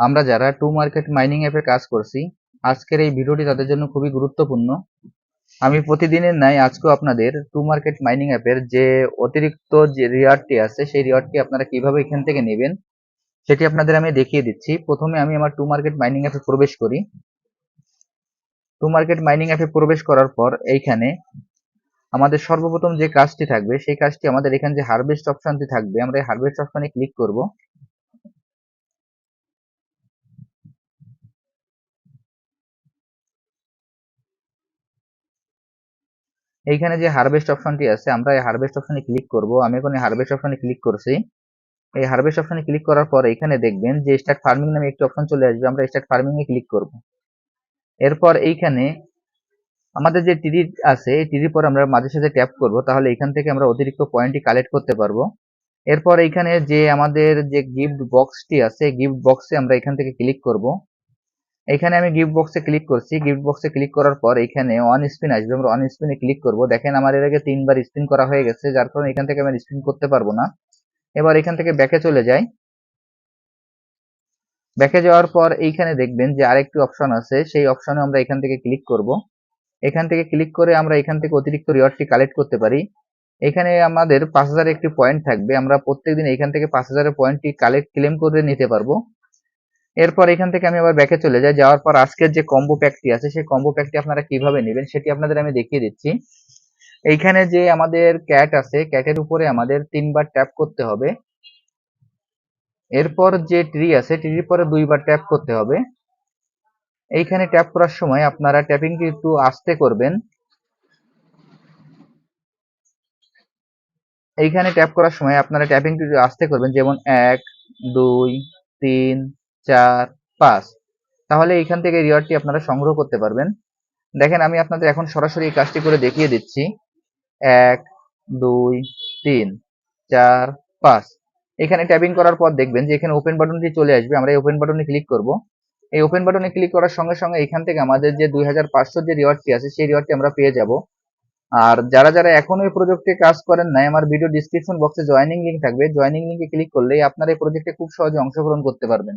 আমরা যারা to market mining অ্যাপে কাজ করছি, আজকের এই ভিডিওটি তাদের জন্য খুবই গুরুত্বপূর্ণ। আমি প্রতিদিনের ন্যায় আজকেও আপনাদের টু মার্কেট মাইনিং অ্যাপের যে অতিরিক্ত যে রিওয়ার্ডটি আছে, সেই রিওয়ার্ডটি আপনারা কীভাবে এখান থেকে নেবেন, সেটি আপনাদের আমি দেখিয়ে দিচ্ছি। প্রথমে আমি আমার টু মার্কেট মাইনিং অ্যাপে প্রবেশ করি। টু মার্কেট মাইনিং অ্যাপে প্রবেশ করার পর এইখানে আমাদের সর্বপ্রথম যে কাজটি থাকবে, সেই কাজটি আমাদের এখানে যে হারভেস্ট অপশনটি থাকবে, আমরা এই হারভেস্ট অপশনে ক্লিক করব। এইখানে যে হারভেস্ট অপশনটি আছে, আমরা এই হারভেস্ট অপশনে ক্লিক করব। আমি এখন এই হারভেস্ট অপশনে ক্লিক করছি। এই হারভেস্ট অপশনে ক্লিক করার পর এখানে দেখবেন যে স্টার্ট ফার্মিং নামে একটি অপশন চলে আসবে, আমরা স্টার্ট ফার্মিং এ ক্লিক করব। এরপর এইখানে আমাদের যে টিডি আছে, এই টিডির পর আমরা মাঝে সাথে ট্যাপ করব, তাহলে এখান থেকে আমরা অতিরিক্ত পয়েন্টটি কালেক্ট করতে পারব। এরপর এইখানে যে আমাদের যে গিফট বক্সটি আছে গিফট বক্সে আমরা এখান থেকে ক্লিক করব। এখানে আমি গিফট বক্সে ক্লিক করছি। গিফট বক্সে ক্লিক করার পর এখানে অন স্পিন আসবে। আমরা অন স্পিনে ক্লিক করব। দেখেন আমার এর আগে তিনবার স্পিন করা হয়ে গেছে, যার কারণে এখান থেকে আমি স্পিন করতে পারব না। এবার এখান থেকে ব্যাকে চলে যাই। ব্যাকে যাওয়ার পর এইখানে দেখবেন যে আরেকটি অপশন আছে। সেই অপশনে আমরা এখান থেকে ক্লিক করব। এখান থেকে ক্লিক করে আমরা এখান থেকে অতিরিক্ত রিওয়ার্ডটি কালেক্ট করতে পারি। এখানে আমাদের পাঁচ হাজার একটি পয়েন্ট থাকবে। আমরা প্রত্যেকদিন এখান থেকে পাঁচ হাজারের পয়েন্টটি কালেক্ট ক্লেম করে নিতে পারব। এরপর এখান থেকে আমি আবার ব্যাকে চলে যাই। যাওয়ার পর আজকের যে কম্বো প্যাকটি আছে, সেই কম্বো প্যাকটি আপনারা কীভাবে নেবেন সেটি আপনাদের আমি দেখিয়ে দিচ্ছি। এইখানে যে আমাদের ক্যাট আছে ক্যাটের উপরে আমাদের তিনবার ট্যাপ করতে হবে। এরপর যে ট্রি আছে ট্রির পরে দুইবার ট্যাপ করতে হবে। এইখানে ট্যাপ করার সময় আপনারা ট্যাপিংটি একটু আস্তে করবেন। এইখানে ট্যাপ করার সময় আপনারা ট্যাপিংটি আস্তে করবেন, যেমন এক, দুই, তিন চার, পাঁচ। তাহলে এইখান থেকে রিওয়ার্ডটি আপনারা সংগ্রহ করতে পারবেন। দেখেন, আমি আপনাদের এখন সরাসরি এই কাজটি করে দেখিয়ে দিচ্ছি। এক, দুই, তিন, চার, পাঁচ। এখানে ট্যাপিং করার পর দেখবেন যে এখানে ওপেন বাটনটি চলে আসবে। আমরা এই ওপেন বাটনে ক্লিক করব। এই ওপেন বাটনে ক্লিক করার সঙ্গে সঙ্গে এখান থেকে আমাদের যে দুই হাজার পাঁচশো যে রিওয়ার্ডটি আছে, সেই রিওয়ার্ডটি আমরা পেয়ে যাব। আর যারা যারা এখনও এই প্রজেক্টে কাজ করেন নাই, আমার ভিডিও ডিসক্রিপশন বক্সে জয়েনিং লিঙ্ক থাকবে। জয়েনিং লিঙ্কে ক্লিক করলেই আপনারা এই প্রজেক্টে খুব সহজে অংশগ্রহণ করতে পারবেন।